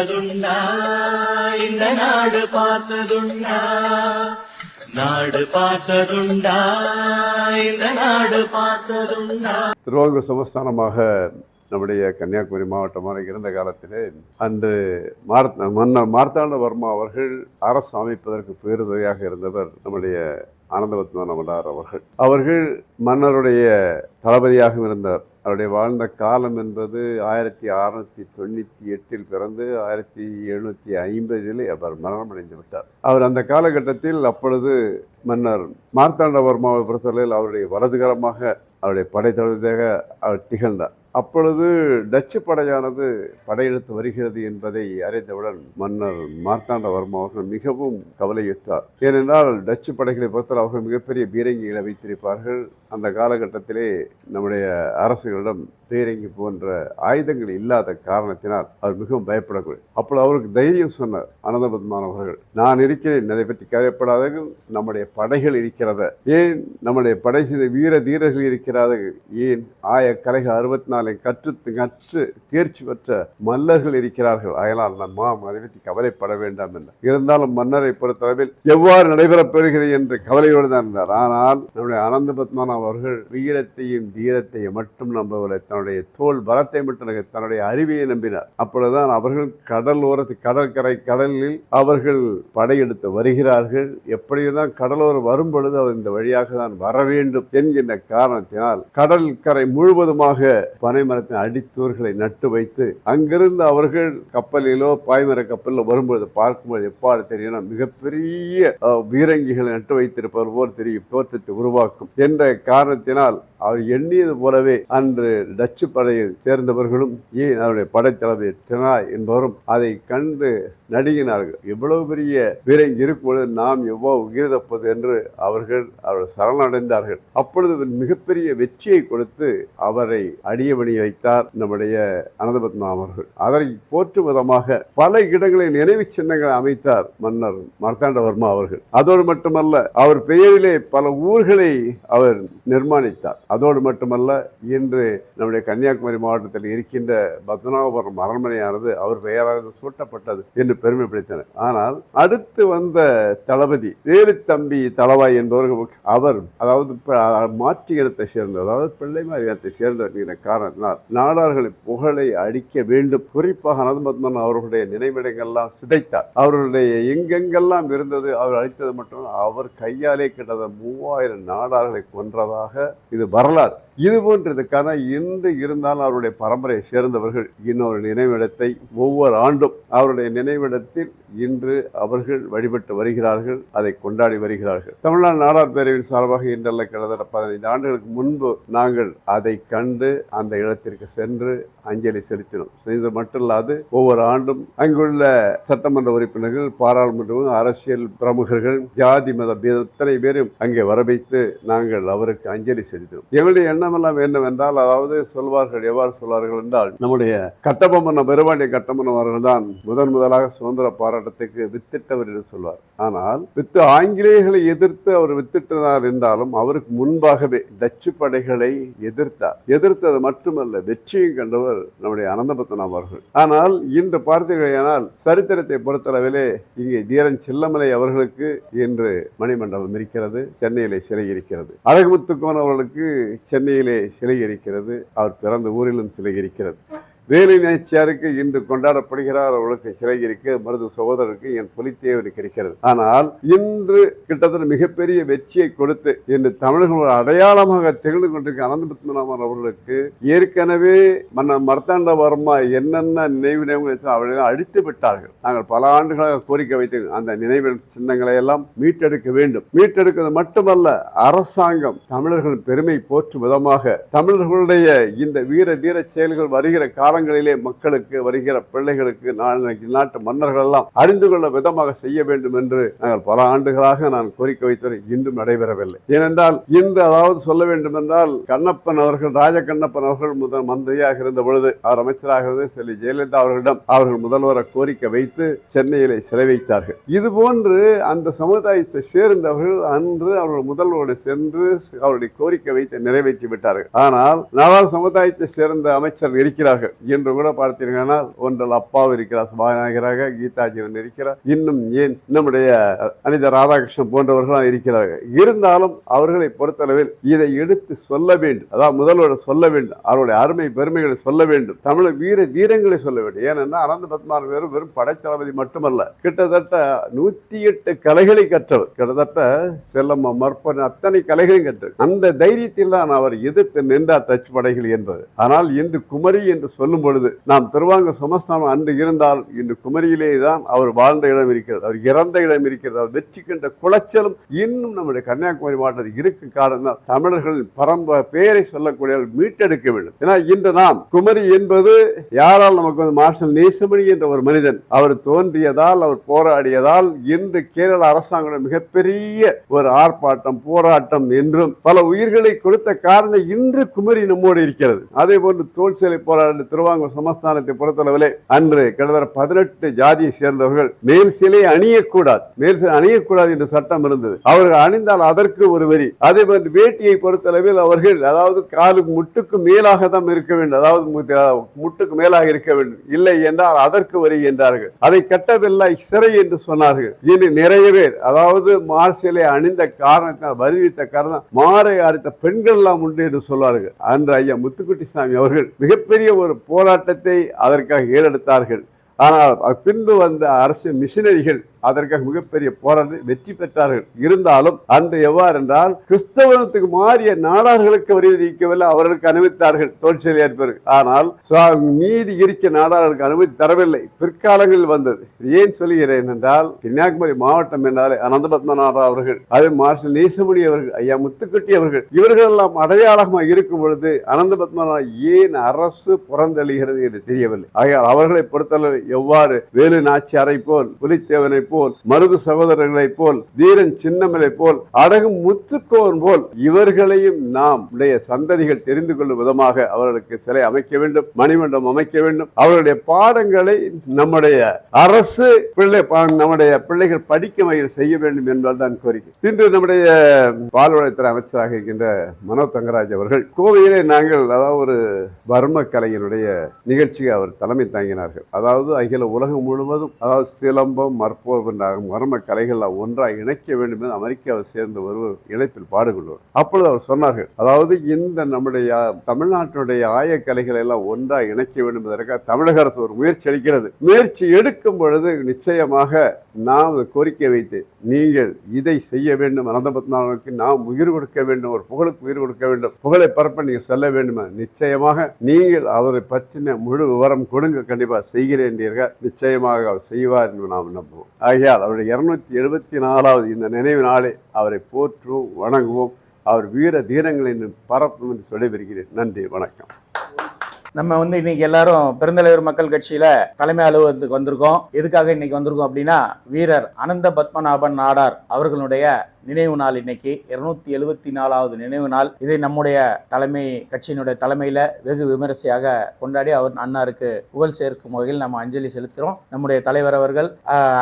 பார்த்ததுண்டா இந்த நாடு பார்த்ததுண்டா நாடு பார்த்ததுண்டா இந்த நாடு பார்த்ததுண்டா. திருவாங்கூர் சமஸ்தானமாக நம்முடைய கன்னியாகுமரி மாவட்டமாக இருந்த காலத்திலே அன்று மார்த் மன்னர் மார்த்தாண்டவர்மா அவர்கள் அரசு அமைப்பதற்கு பேருதவியாக இருந்தவர் நம்முடைய ஆனந்தவத்மான் அமலார் அவர்கள். அவர்கள் மன்னருடைய தளபதியாக இருந்தார். அவருடைய வாழ்ந்த காலம் என்பது ஆயிரத்தி அறநூற்றி தொண்ணூற்றி எட்டில் பிறந்து ஆயிரத்தி எழுநூற்றி ஐம்பதில் அவர் மரணமடைந்து விட்டார். அவர் அந்த காலகட்டத்தில் அப்பொழுது மன்னர் மார்த்தாண்டவர்மாவை பொறுத்தவரையில் அவருடைய வலதுகரமாக அவருடைய படைத்தளபதியாக அவர் திகழ்ந்தார். அப்பொழுது டச்சு படையானது படையெடுத்து வருகிறது என்பதை அறிந்தவுடன் மன்னர் மார்த்தாண்டவர்மா அவர்கள் மிகவும் கவலையுற்றார். ஏனென்றால் டச்சு படைகளை பொறுத்தவரை அவர்கள் மிகப்பெரிய பீரங்கிகளை வைத்திருப்பார்கள். அந்த காலகட்டத்திலே நம்முடைய அரசுகளிடம் பீரங்கி போன்ற ஆயுதங்கள் இல்லாத காரணத்தினால் அவர் மிகவும் பயப்படக்கூடிய அப்பொழுது அவருக்கு தைரியம் சொன்னார் அனந்தபத்மான் அவர்கள் நான் இருக்கிறேன் அதை பற்றி கவலைப்படாதீர்கள் நம்முடைய படைகள் இருக்கிறத. ஏன்? நம்முடைய படை செய்த வீர தீரர்கள் இருக்கிறார்கள். ஏன்? ஆய கலைகள் அறுபத்தி நாலை கற்று கற்று தேர்ச்சி பெற்ற மல்லர்கள் இருக்கிறார்கள். அதனால் நான் மாம் அதை பற்றி கவலைப்பட வேண்டாம் என்றார் இருந்தாலும் மன்னரை பொறுத்தளவில் எவ்வாறு நடைபெறப் பெறுகிறது என்று கவலையோடு தான் இருந்தார். ஆனால் நம்முடைய அனந்த பத்மன் அவர்கள் வீரத்தையும் தீரத்தையும் மட்டும் நம்பவில்லை. தன்னுடைய தோல் பலத்தை மட்டும் தன்னுடைய அறிவியை நம்பினார். அப்பொழுதுதான் அவர்கள் கடல் ஓரத்து கடற்கரை கடலில் அவர்கள் படையெடுத்து வருகிறார்கள். எப்படிதான் கடலோர் வரும்பொழுது அவர் இந்த வழியாக தான் வர வேண்டும் என்கின்ற காரணத்தினால் கடல் கரை முழுவதுமாக பனைமரத்தின் அடித்தூர்களை நட்டு வைத்து அங்கிருந்து அவர்கள் கப்பலிலோ பாய்மர கப்பலிலோ வரும்பொழுது பார்க்கும்போது எப்பாடு தெரியும் மிகப்பெரிய பீரங்கிகளை நட்டு வைத்திருப்பவர் போல் தெரியும். தோற்றத்தை உருவாக்கும். என்ற காரணத்தினால் அவர் எண்ணியது போலவே அன்று டச்சு படையில் சேர்ந்தவர்களும் ஏன் அவருடைய படைத்தளபதி டெனாய் என்பவரும் அதை கண்டு நடுங்கினார்கள். இவ்வளவு பெரிய பீரங்கி இருக்கும்பொழுது நாம் எவ்வளவு உயிர் தப்பது என்று அவர்கள் அவர்கள் சரணடைந்தார்கள். அப்பொழுது மிகப்பெரிய வெற்றியை கொடுத்து அவரை அடியபணி வைத்தார் நம்முடைய அனந்தபத்மா அவர்கள். அதை போற்றும் விதமாக பல இடங்களில் நினைவு சின்னங்களை அமைத்தார் மன்னர் மார்த்தாண்டவர்மா அவர்கள். அதோடு மட்டுமல்ல அவர் பெயரிலே பல ஊர்களை அவர் நிர்மாணித்தார். அதோடு மட்டுமல்ல இன்று நம்முடைய கன்னியாகுமரி மாவட்டத்தில் இருக்கின்ற பத்மநாபபுரம் அரண்மனையானது அவர் பெயராக சூட்டப்பட்டது என்று பெருமைப்படுத்தினர். ஆனால் அடுத்து வந்த தளபதி வேலு தம்பி தளவாய் என்பவர் அவர் அதாவது ப- மாற்று இனத்தை சேர்ந்தவர் அதாவது பிள்ளைமார் இனத்தை சேர்ந்தவர் என்கிற காரணத்தினால் நாடார்களை புகழை அடிக்க வேண்டும். குறிப்பாக அனந்தபத்மன் அவர்களுடைய நினைவிடங்கள்லாம் சிதைத்தார். அவர்களுடைய எங்கெங்கெல்லாம் இருந்தது அவர் அழித்தது மட்டும் அவர் கையாலே கிட்டத்தட்ட மூவாயிரம் நாடார்களை கொன்றதாக இது வரலாறு. இது போன்றதுக்கான இன்று இருந்தாலும் அவருடைய பரம்பரையை சேர்ந்தவர்கள் இன்னொரு நினைவிடத்தை ஒவ்வொரு ஆண்டும் அவருடைய நினைவிடத்தில் இன்று அவர்கள் வழிபட்டு வருகிறார்கள் அதை கொண்டாடி வருகிறார்கள். தமிழ்நாடு நாடார் பேரவையின் சார்பாக இன்றல்ல கிட்டத்தட்ட பதினைந்து ஆண்டுகளுக்கு முன்பு நாங்கள் அதை கண்டு அந்த இடத்திற்கு சென்று அஞ்சலி செலுத்தினோம். இது மட்டுமல்லாது ஒவ்வொரு ஆண்டும் அங்குள்ள சட்டமன்ற உறுப்பினர்கள் பாராளுமன்றம் அரசியல் பிரமுகர்கள் ஜாதி மத பேதம் இத்தனை பேரும் அங்கே வரவைத்து நாங்கள் அவருக்கு அஞ்சலி செலுத்தினோம். எங்களுடைய எண்ணமெல்லாம் என்னவென்றால் அதாவது சொல்வார்கள் எவ்வாறு சொல்வார்கள் என்றால் நம்முடைய கட்டபொம்மன் பெருமாண்டிய கட்டபொம்மன் அவர்கள் தான் முதன் முதலாக சுதந்திர போராட்டத்துக்கு வித்திட்டவர் என்று சொல்வார். ஆனால் வித்து ஆங்கிலேயர்களை எதிர்த்து அவர் வித்திட்டனார் என்றாலும் அவருக்கு முன்பாகவே டச்சு படைகளை எதிர்த்தார். எதிர்த்தது மட்டுமல்ல வெற்றியும் கண்டவர் நம்முடைய அனந்தபத்தன் அவர்கள். ஆனால் இன்று பார்த்தீர்களானால் சரித்திரத்தை பொறுத்தளவிலே இங்கே தீரன் செல்லமலை அவர்களுக்கு இன்று மணிமண்டபம் இருக்கிறது சென்னையிலே சிலை இருக்கிறது. அழகுமுத்துக்கோன் அவர்களுக்கு சென்னையிலே சிலை இருக்கிறது. அவர் பிறந்த ஊரிலும் சிலை இருக்கிறது. வேலு நாச்சியாருக்கு இன்று கொண்டாடப்படுகிறார் அவர்களுக்கு சிலை இருக்கு மருது சகோதரருக்கு என் புலித்தேவனுக்கு இருக்கிறது. ஆனால் இன்று கிட்டத்தட்ட மிகப்பெரிய வெற்றியை கொடுத்து இன்று தமிழர்களோட அடையாளமாக திகழ்ந்து கொண்டிருக்க அனந்த பத்மநாபன் அவர்களுக்கு ஏற்கனவே மன்ன மர்த்தாண்டவர்மா என்னென்ன நினைவு நினைவுகள் அவர்களை அழித்து விட்டார்கள். நாங்கள் பல ஆண்டுகளாக கோரிக்கை வைத்து அந்த நினைவு சின்னங்களை எல்லாம் மீட்டெடுக்க வேண்டும். மீட்டெடுக்கிறது மட்டுமல்ல அரசாங்கம் தமிழர்களின் பெருமை போற்றும் விதமாக தமிழர்களுடைய இந்த வீர தீர செயல்கள் வருகிற காலங்களிலே மக்களுக்கு வருகிற பிள்ளைகளுக்கு நாளைக்கு நாட்டு மன்னர்கள் எல்லாம் அறிந்து கொள்ள விதமாக செய்ய வேண்டும் என்று நாங்கள் பல ஆண்டுகளாக நான் கோரிக்கை வைத்தது இன்றும் நடைபெறவில்லை. ஏனென்றால் இன்று அதாவது சொல்ல வேண்டும் என்றால் கண்ணப்பன் அவர்கள் ராஜ கண்ணப்பன் அவர்கள் முதல் மந்திரியாக இருந்த பொழுது அவர் அமைச்சராக இருந்த செல்வி ஜெயலலிதா அவர்களிடம் அவர்கள் முதல்வர கோரிக்கை வைத்து சென்னையிலே சிறை வைத்தார்கள். இது போன்று அந்த சமுதாயத்தை சேர்ந்தவர்கள் அன்று அவர்கள் முதல்வரோடு சென்று அவருடைய கோரிக்கை வைத்து நிறைவேற்றி விட்டார்கள். ஆனால் நாலாவது சமுதாயத்தை சேர்ந்த அமைச்சர் இருக்கிறார்கள். என்று கூட பார்த்தீர்களானால் ஒன்றில் அப்பாவு இருக்கிறார் சபாநாயகராக கீதாஜீவன் இருக்கிறார். இன்னும் ஏன் நம்முடைய அனித ராதாகிருஷ்ணன் போன்றவர்களும் இருக்கிறார்கள். இருந்தாலும் அவர்களை பொறுத்தளவில் இதை எடுத்து சொல்ல வேண்டும். அதாவது முதல்வர் சொல்ல வேண்டும். அவருடைய அருமை பெருமைகளை சொல்ல வேண்டும். தமிழ் வீர தீரங்களை சொல்ல வேண்டும். ஏனென்றால் அனந்த பத்மார் வெறும் வெறும் படைத்தளபதி மட்டுமல்ல. கிட்டத்தட்ட நூத்தி எட்டு கலைகளை கற்றவர். கிட்டத்தட்ட செல்லம்ம மற்பன் அத்தனை கலைகளையும் கற்றவர் அந்த தைரியத்தில் தான் அவர் எதிர்த்து நின்றார் டச் படைகள் என்பது. ஆனால் இன்று குமரி என்று சொல்ல சொல்லும் பொழுது நாம் திருவாங்க சமஸ்தானம் அன்று இருந்தால் இன்று குமரியிலே தான் அவர் வாழ்ந்த இடம் இருக்கிறது. அவர் இறந்த இடம் இருக்கிறது. அவர் வெற்றி கண்ட குளச்சலும் இன்னும் நம்முடைய கன்னியாகுமரி மாவட்டத்தில் இருக்கும் காரணம் தமிழர்களின் பரம்ப பெயரை சொல்லக்கூடிய மீட்டெடுக்க வேண்டும். ஏன்னா இன்று நாம் குமரி என்பது யாரால் நமக்கு வந்து மார்ஷல் நேசமணி என்ற ஒரு மனிதன் அவர் தோன்றியதால் அவர் போராடியதால் இன்று கேரள அரசாங்கம் மிகப்பெரிய ஒரு ஆர்ப்பாட்டம் போராட்டம் என்றும் பல உயிர்களை கொடுத்த காரணம் இன்று குமரி நம்மோடு இருக்கிறது. அதே போன்று தோல் சிலை போராட்ட திருவாங்கூர் சமஸ்தானத்தை பொறுத்தளவிலே அன்று கிட்டத்தட்ட பதினெட்டு ஜாதியை சேர்ந்தவர்கள் மேல் சிலை அணியக்கூடாது. மேல் சிலை அணியக்கூடாது என்று சட்டம் இருந்தது. அவர்கள் அணிந்தால் அதற்கு ஒரு வரி. அதே மாதிரி வேட்டியை பொறுத்தளவில் அவர்கள் அதாவது காலு முட்டுக்கு மேலாக தான் இருக்க வேண்டும். அதாவது முட்டுக்கு மேலாக இருக்க வேண்டும். இல்லை என்றால் அதற்கு வரி என்றார்கள். அதை கட்டவில்லை சிறை என்று சொன்னார்கள். இனி நிறைய பேர் அதாவது மார்சிலை அணிந்த காரணத்தினால் வருவித்த காரணம் மாறை அறுத்த பெண்கள் எல்லாம் உண்டு என்று சொல்வார்கள் அன்று ஐயா முத்துக்குட்டி சாமி அவர்கள் மிகப்பெரிய ஒரு போராட்டத்தை அதற்காக ஏறெடுத்தார்கள். ஆனால் பின்பு வந்த அரசு மிஷினரிகள் அதற்காக மிகப்பெரிய போராட்டத்தை வெற்றி பெற்றார்கள். இருந்தாலும் அன்று எவ்வாறு என்றால் கிறிஸ்தவத்துக்கு மாறிய நாடார்களுக்கு வரி விதிக்கவில்லை அவர்களுக்கு அனுமதித்தார்கள் தொழிற்சலை ஏற்பது ஆனால் நீதி மீதி இருக்க நாடார்களுக்கு அனுமதி தரவில்லை. பிற்காலங்களில் வந்தது. ஏன் சொல்கிறேன் என்றால் கன்னியாகுமரி மாவட்டம் என்றாலே அனந்த பத்மநாதா அவர்கள் அதே மார்ஷல் நேசமணி அவர்கள் ஐயா முத்துக்குட்டி அவர்கள் இவர்கள் எல்லாம் அடையாளமாக இருக்கும் பொழுது அனந்த பத்மநாதா ஏன் அரசு புறந்தளிகிறது என்று தெரியவில்லை. ஆகையால் அவர்களை பொறுத்தளவு எவ்வாறு வேலு நாச்சியாரை போல் புலித்தேவனை போல் மருது சகோதரர்களைப் போல் தீரன் சின்னமலை போல் அடகும் முத்துக்கோன் போல் இவர்களையும் நாம் உடைய சந்ததிகள் தெரிந்து கொள்ளும் விதமாக அவர்களுக்கு சிலை அமைக்க வேண்டும் மணிமண்டபம் அமைக்க வேண்டும். அவர்களுடைய பாடங்களை நம்முடைய அரசு பிள்ளை பா- நம்முடைய பிள்ளைகள் படிக்க வகையில் செய்ய வேண்டும் என்பதுதான் கோரிக்கை. இன்று நம்முடைய பால்வளத்துறை அமைச்சராக இருக்கின்ற மனோ தங்கராஜ் அவர்கள் கோவையிலே நாங்கள் அதாவது ஒரு வர்ம கலையினுடைய நிகழ்ச்சியை அவர் தலைமை தாங்கினார்கள். அதாவது அகில உலகம் முழுவதும் அதாவது சிலம்பம் மற்போ போன்ற மர்ம கலைகளை ஒன்றாக இணைக்க வேண்டும் என்று அமெரிக்காவை சேர்ந்த ஒருவர் இணைப்பில் பாடுகொள்வார் அப்பொழுது அவர் சொன்னார்கள் அதாவது இந்த நம்முடைய தமிழ்நாட்டினுடைய ஆய கலைகளை எல்லாம் ஒன்றாக இணைக்க வேண்டும் என்பதற்காக தமிழக அரசு ஒரு முயற்சி அளிக்கிறது முயற்சி எடுக்கும் பொழுது நிச்சயமாக நாம் கோரிக்கை வைத்து நீங்கள் இதை செய்ய வேண்டும். அனந்தபத்மநாபனுக்கு நாம் உயிர் கொடுக்க வேண்டும். ஒரு புகழுக்கு உயிர் கொடுக்க வேண்டும். புகழை பரப்ப நீங்கள் சொல்ல வேண்டும் நிச்சயமாக நீங்கள் அவரை பற்றின முழு விவரம் கொடுங்க கண்டிப்பாக செய்கிறேன் நிச்சயமாக அவர் செய்வார் என்று நாம் நம்புவோம். ஆகையால் அவருடைய இருநூத்தி எழுபத்தி நாலாவது இந்த நினைவு நாளை அவரை போற்றுவோம் வணங்குவோம். அவர் வீர தீரங்களை பரப்பும் என்று சொல்லிவிருக்கிறேன். நன்றி வணக்கம். நம்ம வந்து இன்னைக்கு எல்லாரும் பெருந்தலைவர் மக்கள் கட்சியில தலைமை அலுவலகத்துக்கு வந்திருக்கோம். எதுக்காக இன்னைக்கு வந்திருக்கோம் அப்படின்னா வீரர் அனந்த பத்மநாபன் நாடார் அவர்களுடைய நினைவு நாள் இன்னைக்கு. இருநூத்தி எழுபத்தி நாலாவது நினைவு நாள். இதை நம்முடைய தலைமை கட்சியினுடைய தலைமையில வெகு விமரிசையாக கொண்டாடி அவர் அன்னாருக்கு புகழ் சேர்க்கும் வகையில் நம்ம அஞ்சலி செலுத்துறோம். நம்முடைய தலைவர் அவர்கள்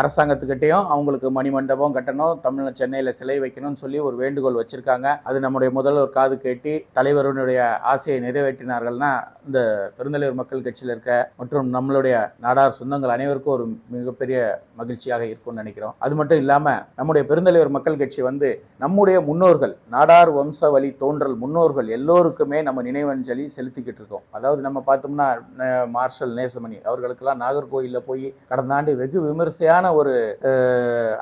அரசாங்கத்துக்கிட்டையும் அவங்களுக்கு மணிமண்டபம் கட்டணும் தமிழ் சென்னையில சிலை வைக்கணும்னு சொல்லி ஒரு வேண்டுகோள் வச்சிருக்காங்க. அது நம்முடைய முதல்வர் காது கேட்டி தலைவருடைய ஆசையை நிறைவேற்றினார்கள்னா இந்த பெருந்தலைவர் மக்கள் கட்சியில் இருக்க மற்றும் நம்மளுடைய நாடார் சொந்தங்கள் அனைவருக்கும் ஒரு மிகப்பெரிய மகிழ்ச்சியாக இருக்கும்னு நினைக்கிறோம். அது மட்டும் இல்லாம நம்முடைய பெருந்தலைவர் மக்கள் கட்சி வந்து நம்முடைய முன்னோர்கள் நாடார் வம்சவழி தோன்றல் முன்னோர்கள் எல்லோருக்குமே நம்ம நினைவஞ்சலி செலுத்திக்கிட்டு இருக்கோம். அதாவது நம்ம பார்த்தோம்னா மார்ஷல் நேசமணி அவர்களுக்கெல்லாம் நாகர்கோயிலில் போய் கடந்த ஆண்டு வெகு விமரிசையான ஒரு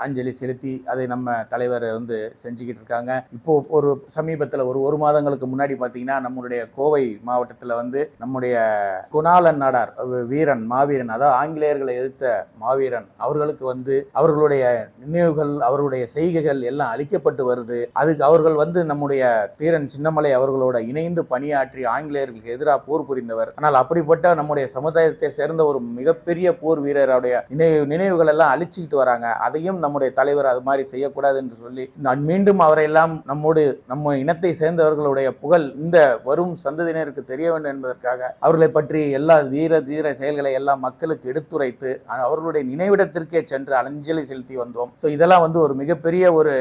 அஞ்சலி செலுத்தி அதை நம்ம தலைவர் வந்து செஞ்சுக்கிட்டு இருக்காங்க. இப்போ ஒரு சமீபத்தில் ஒரு ஒரு மாதங்களுக்கு முன்னாடி பார்த்தீங்கன்னா நம்மளுடைய கோவை மாவட்டத்தில் வந்து நம்முடைய குணாலன் நாடார் வீரன் மாவீரன் அதாவது ஆங்கிலேயர்களை எதிர்த்த மாவீரன் அவர்களுக்கு வந்து அவர்களுடைய நினைவுகள் அவருடைய செய்கைகள் எல்லாம் அழிக்கப்பட்டு வருது. அதுக்கு அவர்கள் வந்து நம்முடைய தீரன் சின்னமலை அவர்களோட இணைந்து பணியாற்றி ஆங்கிலேயர்களுக்கு எதிராக போர் புரிந்தவர். ஆனால் அப்படிப்பட்ட நம்முடைய சமுதாயத்தை சேர்ந்த ஒரு மிகப்பெரிய போர் வீரருடைய நினைவு நினைவுகள் எல்லாம் அழிச்சுக்கிட்டு வராங்க. அதையும் நம்முடைய தலைவர் அது மாதிரி செய்யக்கூடாது என்று சொல்லி நான் மீண்டும் அவரையெல்லாம் நம்மோடு நம்ம இனத்தை சேர்ந்தவர்களுடைய புகழ் இந்த வரும் சந்ததியினருக்கு தெரிய வேண்டும் என்பதற்காக அவர்களை பற்றி எல்லா வீர தீர செயல்களை எல்லாம் மக்களுக்கு எடுத்துரைத்து அவர்களுடைய நினைவிடத்திற்கே சென்று அஞ்சலி செலுத்தி வந்தோம். ஸோ இதெல்லாம் வந்து ஒரு மிகப்பெரிய ஒரு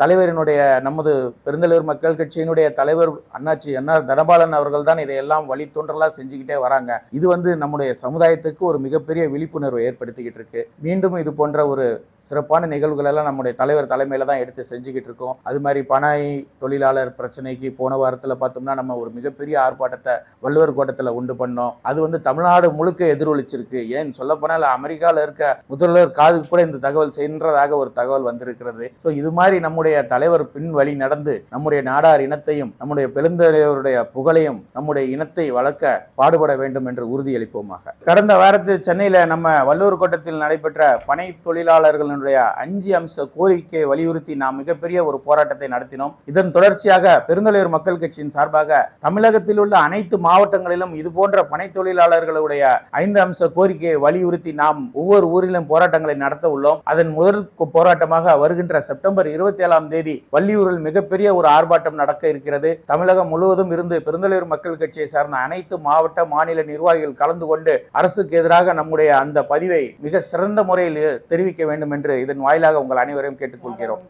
தலைவரினுடைய நமது பெருந்தலைவர் மக்கள் கட்சியினுடைய தலைவர் அண்ணாச்சி அண்ணா தனபாலன் அவர்கள் தான் இதையெல்லாம் வழித்தோன்றலாக செஞ்சுக்கிட்டே வராங்க. இது வந்து நம்முடைய சமுதாயத்துக்கு ஒரு மிகப்பெரிய விழிப்புணர்வை ஏற்படுத்திக்கிட்டு இருக்கு. மீண்டும் இது போன்ற ஒரு சிறப்பான நிகழ்வுகள் எல்லாம் நம்முடைய தலைவர் தலைமையில தான் எடுத்து செஞ்சுக்கிட்டு இருக்கோம். அது மாதிரி பனாய் தொழிலாளர் பிரச்சனைக்கு போன வாரத்தில் பார்த்தோம்னா நம்ம ஒரு மிகப்பெரிய ஆர்ப்பாட்டத்தை வள்ளுவர் கோட்டத்தில் உண்டு பண்ணோம். அது வந்து தமிழ்நாடு முழுக்க எதிரொலிச்சிருக்கு. ஏன் சொல்ல போனால் அமெரிக்காவில் இருக்க முதல்வர் காதுக்கு கூட இந்த தகவல் சென்றதாக ஒரு தகவல் வந்திருக்கிறது. ஸோ இது மாதிரி நம்முடைய தலைவர் பின் வழி நடந்து நம்முடைய நாடார் இனத்தையும் நம்முடைய பெருந்தலைவருடைய புகழையும் நம்முடைய இனத்தை வளர்க்க பாடுபட வேண்டும் என்று உறுதியளிப்போமாக. கடந்த வாரத்தில் சென்னையில் நம்ம வல்லூர் கோட்டத்தில் நடைபெற்ற பனை தொழிலாளர்களுடைய அஞ்சு அம்ச கோரிக்கையை வலியுறுத்தி நாம் மிகப்பெரிய ஒரு போராட்டத்தை நடத்தினோம். இதன் தொடர்ச்சியாக பெருந்தலைவர் மக்கள் கட்சியின் சார்பாக தமிழகத்தில் உள்ள அனைத்து மாவட்டங்களிலும் இது போன்ற பனை தொழிலாளர்களுடைய ஐந்து அம்ச கோரிக்கையை வலியுறுத்தி நாம் ஒவ்வொரு ஊரிலும் போராட்டங்களை நடத்த உள்ளோம். அதன் முதல் போராட்டமாக வருகின்ற செப்டம்பர் இருபத்தி ஏழாம் தேதி வள்ளியூரில் மிகப்பெரிய ஒரு ஆர்ப்பாட்டம் நடக்க இருக்கிறது. தமிழகம் முழுவதும் இருந்து பெருந்தலைவர் மக்கள் கட்சியை சார்ந்த அனைத்து மாவட்ட மாநில நிர்வாகிகள் கலந்து கொண்டு அரசுக்கு எதிராக நம்முடைய அந்த பதிவை மிக சிறந்த முறையில் தெரிவிக்க வேண்டும் என்று இதன் வாயிலாக உங்கள் அனைவரையும் கேட்டுக்கொள்கிறோம்.